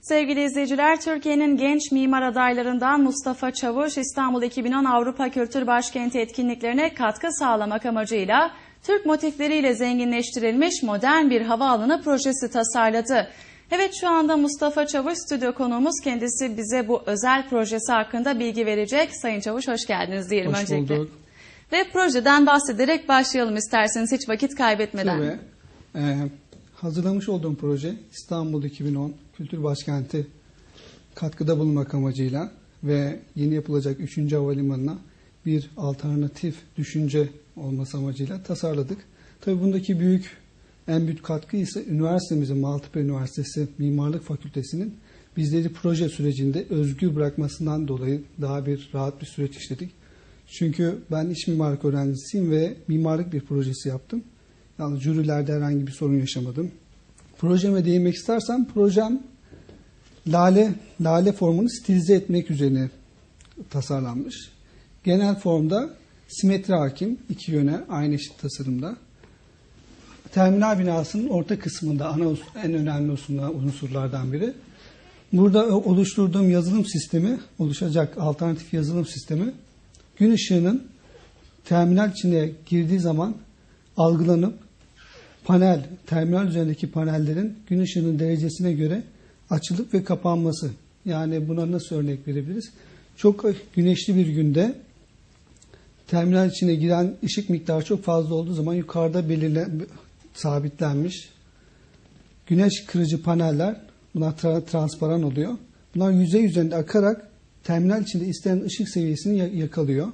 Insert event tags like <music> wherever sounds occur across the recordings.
Sevgili izleyiciler, Türkiye'nin genç mimar adaylarından Mustafa Çavuş, İstanbul 2010 Avrupa Kültür Başkenti etkinliklerine katkı sağlamak amacıyla Türk motifleriyle zenginleştirilmiş modern bir havaalanı projesi tasarladı. Evet şu anda Mustafa Çavuş stüdyo konuğumuz. Kendisi bize bu özel projesi hakkında bilgi verecek. Sayın Çavuş hoş geldiniz diyelim Hoş öncelikle. bulduk. Ve projeden bahsederek başlayalım isterseniz hiç vakit kaybetmeden. Tabii. Ee, hazırlamış olduğum proje İstanbul 2010 Kültür Başkenti katkıda bulunmak amacıyla ve yeni yapılacak 3. Havalimanı'na bir alternatif düşünce olması amacıyla tasarladık. Tabii bundaki büyük en büyük katkı ise üniversitemizin Maltepe Üniversitesi Mimarlık Fakültesi'nin bizleri proje sürecinde özgür bırakmasından dolayı daha bir rahat bir süreç işledik. Çünkü ben iç mimarlık öğrencisiyim ve mimarlık bir projesi yaptım. Yani jürilerde herhangi bir sorun yaşamadım. Projeme değinmek istersem projem lale lale formunu stilize etmek üzerine tasarlanmış. Genel formda simetri hakim iki yöne aynı eşit tasarımda. Terminal binasının orta kısmında ana en önemli unsur- unsurlardan biri. Burada oluşturduğum yazılım sistemi, oluşacak alternatif yazılım sistemi gün ışığının terminal içine girdiği zaman algılanıp panel, terminal üzerindeki panellerin gün ışığının derecesine göre açılıp ve kapanması. Yani buna nasıl örnek verebiliriz? Çok güneşli bir günde terminal içine giren ışık miktarı çok fazla olduğu zaman yukarıda belirlen sabitlenmiş güneş kırıcı paneller bunlar tra- transparan oluyor. Bunlar yüzey üzerinde akarak terminal içinde istenen ışık seviyesini ya- yakalıyor.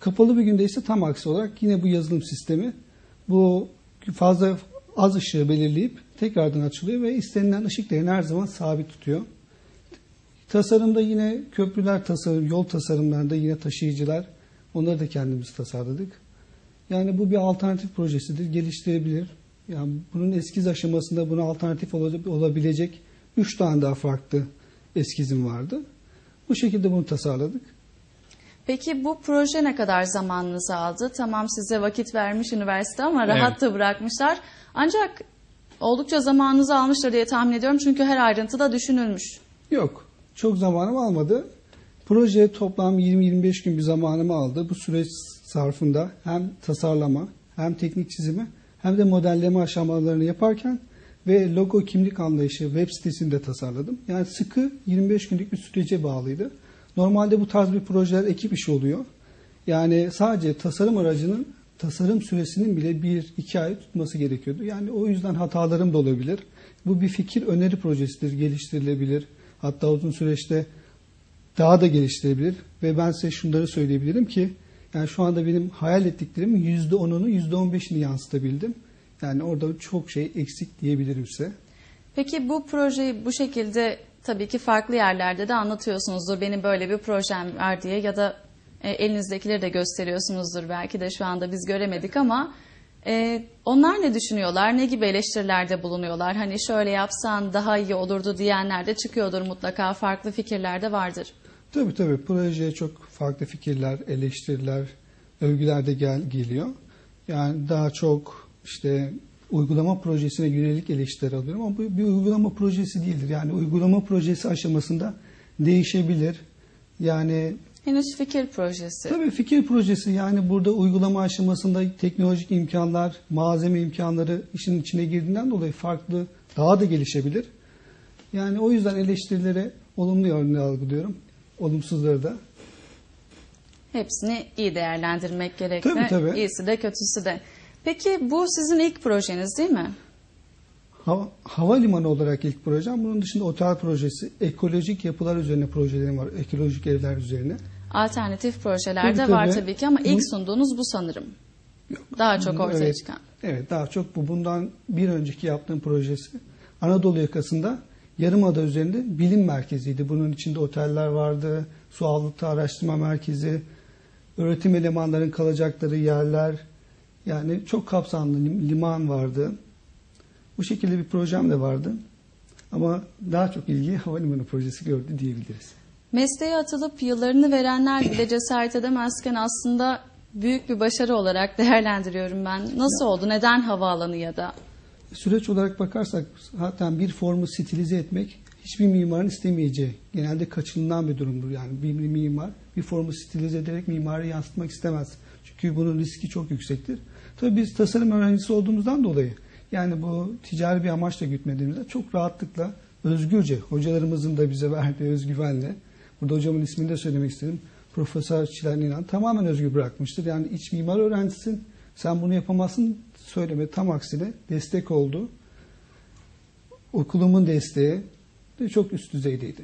Kapalı bir günde ise tam aksi olarak yine bu yazılım sistemi bu fazla az ışığı belirleyip tekrardan açılıyor ve istenilen ışık değerini her zaman sabit tutuyor. Tasarımda yine köprüler tasarım, yol tasarımlarında yine taşıyıcılar onları da kendimiz tasarladık. Yani bu bir alternatif projesidir, geliştirebilir. Yani bunun eskiz aşamasında buna alternatif ola- olabilecek üç tane daha farklı eskizim vardı. Bu şekilde bunu tasarladık. Peki bu proje ne kadar zamanınızı aldı? Tamam size vakit vermiş üniversite ama rahat da bırakmışlar. Ancak oldukça zamanınızı almıştır diye tahmin ediyorum çünkü her ayrıntıda düşünülmüş. Yok. Çok zamanım almadı. Proje toplam 20-25 gün bir zamanımı aldı. Bu süreç zarfında hem tasarlama hem teknik çizimi hem de modelleme aşamalarını yaparken ve logo kimlik anlayışı web sitesini de tasarladım. Yani sıkı 25 günlük bir sürece bağlıydı. Normalde bu tarz bir projeler ekip işi oluyor. Yani sadece tasarım aracının tasarım süresinin bile 1-2 ay tutması gerekiyordu. Yani o yüzden hatalarım da olabilir. Bu bir fikir öneri projesidir, geliştirilebilir. Hatta uzun süreçte daha da geliştirebilir. Ve ben size şunları söyleyebilirim ki yani şu anda benim hayal ettiklerimin %10'unu %15'ini yansıtabildim. Yani orada çok şey eksik diyebilirim size. Peki bu projeyi bu şekilde tabii ki farklı yerlerde de anlatıyorsunuzdur. Benim böyle bir projem var diye ya da e, elinizdekileri de gösteriyorsunuzdur. Belki de şu anda biz göremedik ama e, onlar ne düşünüyorlar? Ne gibi eleştirilerde bulunuyorlar? Hani şöyle yapsan daha iyi olurdu diyenler de çıkıyordur mutlaka. Farklı fikirler de vardır. Tabii tabii projeye çok farklı fikirler, eleştiriler, övgüler de gel, geliyor. Yani daha çok işte uygulama projesine yönelik eleştiri alıyorum ama bu bir uygulama projesi değildir. Yani uygulama projesi aşamasında değişebilir. Yani Henüz fikir projesi. Tabii fikir projesi yani burada uygulama aşamasında teknolojik imkanlar, malzeme imkanları işin içine girdiğinden dolayı farklı daha da gelişebilir. Yani o yüzden eleştirilere olumlu yönde algılıyorum. Olumsuzları da. Hepsini iyi değerlendirmek gerekli. Tabii, tabii. İyisi de kötüsü de. Peki bu sizin ilk projeniz değil mi? Hava, havalimanı olarak ilk projem. Bunun dışında otel projesi, ekolojik yapılar üzerine projelerim var. Ekolojik evler üzerine. Alternatif projeler de var tabii. ki ama ilk sunduğunuz bu sanırım. Daha çok ortaya Evet. çıkan. Evet daha çok bu. Bundan bir önceki yaptığım projesi Anadolu yakasında Yarımada üzerinde bilim merkeziydi. Bunun içinde oteller vardı, su altı araştırma merkezi, öğretim elemanların kalacakları yerler, yani çok kapsamlı lim- liman vardı. Bu şekilde bir projem de vardı. Ama daha çok ilgi <laughs> havalimanı projesi gördü diyebiliriz. Mesleğe atılıp yıllarını verenler bile cesaret edemezken aslında büyük bir başarı olarak <laughs> değerlendiriyorum ben. Nasıl oldu? Neden havaalanı ya da? Süreç olarak bakarsak zaten bir formu stilize etmek hiçbir mimarın istemeyeceği, genelde kaçınılan bir durumdur. Yani bir mimar bir formu stilize ederek mimari yansıtmak istemez. Çünkü bunun riski çok yüksektir. Tabii biz tasarım öğrencisi olduğumuzdan dolayı yani bu ticari bir amaçla gütmediğimizde çok rahatlıkla özgürce hocalarımızın da bize verdiği özgüvenle burada hocamın ismini de söylemek istedim. Profesör Çilen İnan tamamen özgür bırakmıştır. Yani iç mimar öğrencisin sen bunu yapamazsın söyleme tam aksine destek oldu. Okulumun desteği de çok üst düzeydeydi.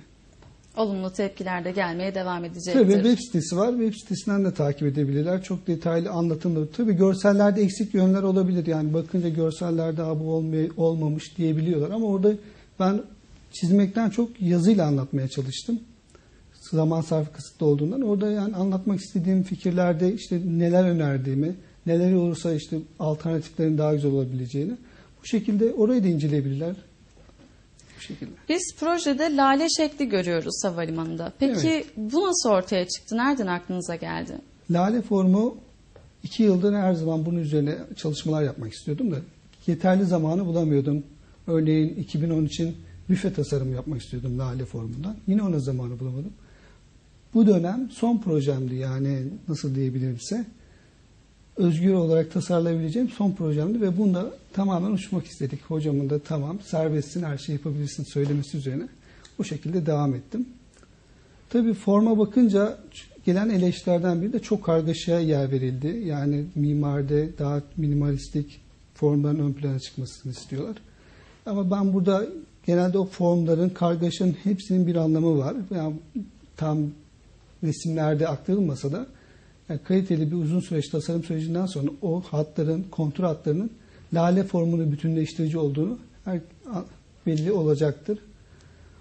Olumlu tepkiler de gelmeye devam edecektir. Tabii web sitesi var. Web sitesinden de takip edebilirler. Çok detaylı anlatımlı. Tabii görsellerde eksik yönler olabilir. Yani bakınca görsellerde "Aa, bu olmay- olmamış diyebiliyorlar. Ama orada ben çizmekten çok yazıyla anlatmaya çalıştım. Zaman sarfı kısıtlı olduğundan. Orada yani anlatmak istediğim fikirlerde işte neler önerdiğimi, neler olursa işte alternatiflerin daha güzel olabileceğini. Bu şekilde orayı da inceleyebilirler. Şekilde. Biz projede lale şekli görüyoruz havalimanında. Peki Evet. bu nasıl ortaya çıktı? Nereden aklınıza geldi? Lale formu iki yıldır her zaman bunun üzerine çalışmalar yapmak istiyordum da yeterli zamanı bulamıyordum. Örneğin 2010 için büfe tasarımı yapmak istiyordum lale formundan. Yine ona zamanı bulamadım. Bu dönem son projemdi yani nasıl diyebilirimse özgür olarak tasarlayabileceğim son projemdi ve bunda tamamen uçmak istedik. Hocamın da tamam serbestsin her şeyi yapabilirsin söylemesi üzerine bu şekilde devam ettim. Tabii forma bakınca gelen eleştirilerden biri de çok kargaşaya yer verildi. Yani mimaride daha minimalistik formların ön plana çıkmasını istiyorlar. Ama ben burada genelde o formların, kargaşanın hepsinin bir anlamı var. Yani tam resimlerde aktarılmasa da yani kaliteli bir uzun süreç tasarım sürecinden sonra o hatların, kontur hatlarının lale formunu bütünleştirici olduğunu belli olacaktır.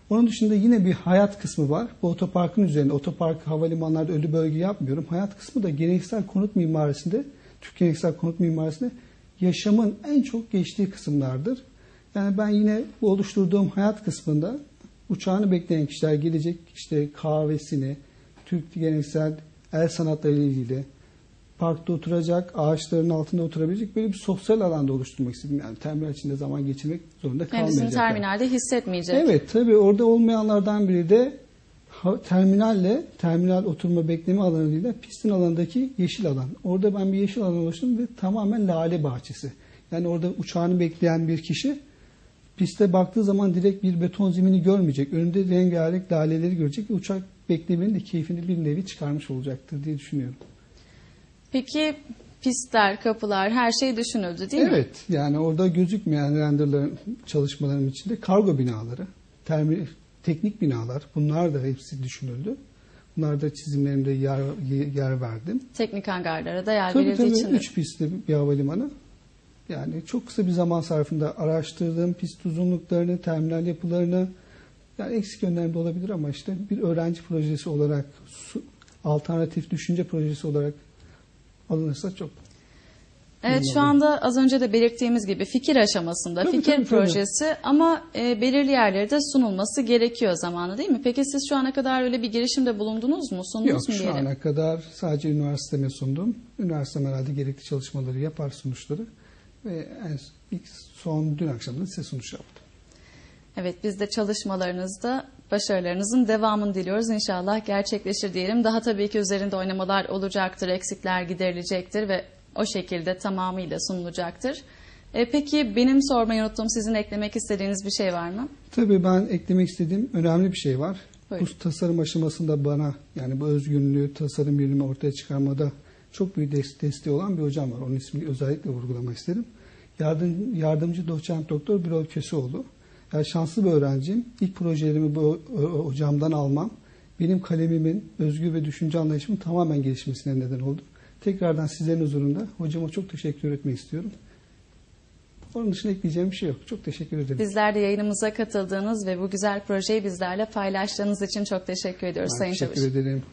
Onun dışında yine bir hayat kısmı var. Bu otoparkın üzerinde, otopark havalimanlarda ölü bölge yapmıyorum. Hayat kısmı da geleneksel konut mimarisinde, Türk geleneksel konut mimarisinde yaşamın en çok geçtiği kısımlardır. Yani ben yine bu oluşturduğum hayat kısmında uçağını bekleyen kişiler gelecek işte kahvesini, Türk geleneksel el sanatları ile ilgili parkta oturacak, ağaçların altında oturabilecek böyle bir sosyal alanda oluşturmak istedim. Yani terminal içinde zaman geçirmek zorunda Yani bizim kalmayacaklar. terminalde hissetmeyecek. Evet tabii orada olmayanlardan biri de terminalle, terminal oturma bekleme alanıyla pistin alanındaki yeşil alan. Orada ben bir yeşil alan oluşturdum ve tamamen lale bahçesi. Yani orada uçağını bekleyen bir kişi piste baktığı zaman direkt bir beton zemini görmeyecek. Önünde rengarenk laleleri görecek ve uçak beklemenin de keyfini bir nevi çıkarmış olacaktır diye düşünüyorum. Peki pistler, kapılar her şey düşünüldü değil mi? Evet yani orada gözükmeyen renderların çalışmalarım içinde kargo binaları, termi, teknik binalar bunlar da hepsi düşünüldü. Bunlar da çizimlerimde yer, yer verdim. Teknik hangarlara da yer Tabii verildiği tabii için. de. üç pistli bir havalimanı. Yani çok kısa bir zaman sarfında araştırdığım pist uzunluklarını, terminal yapılarını yani eksik yönlerim de olabilir ama işte bir öğrenci projesi olarak alternatif düşünce projesi olarak alınırsa çok Evet şu anda az önce de belirttiğimiz gibi fikir aşamasında, Tabii, fikir tabii, tabii. projesi ama e, belirli yerlere de sunulması gerekiyor zamanı değil mi? Peki siz şu ana kadar öyle bir girişimde bulundunuz mu? Sundunuz Yok mu şu diyelim? ana kadar sadece üniversiteme sundum. Üniversitem herhalde gerekli çalışmaları yapar sonuçları. Ve en ilk son dün akşam da size sonuç yaptım. Evet biz de çalışmalarınızda başarılarınızın devamını diliyoruz. İnşallah gerçekleşir diyelim. Daha tabii ki üzerinde oynamalar olacaktır, eksikler giderilecektir ve o şekilde tamamıyla sunulacaktır. E, peki benim sormayı unuttuğum sizin eklemek istediğiniz bir şey var mı? Tabii ben eklemek istediğim önemli bir şey var. Buyurun. Bu tasarım aşamasında bana yani bu özgünlüğü, tasarım bilimini ortaya çıkarmada çok büyük des- desteği olan bir hocam var. Onun ismini özellikle vurgulamak isterim. Yardım, yardımcı doçent doktor Birol Köseoğlu. Yani şanslı bir öğrenciyim. İlk projelerimi bu ö- ö- hocamdan almam benim kalemimin, özgür ve düşünce anlayışımın tamamen gelişmesine neden oldu. Tekrardan sizlerin huzurunda hocama çok teşekkür etmek istiyorum. Onun dışında ekleyeceğim bir şey yok. Çok teşekkür ederim. Bizler de yayınımıza katıldığınız ve bu güzel projeyi bizlerle paylaştığınız için çok teşekkür ediyoruz Ben Sayın teşekkür Çavuş. ederim.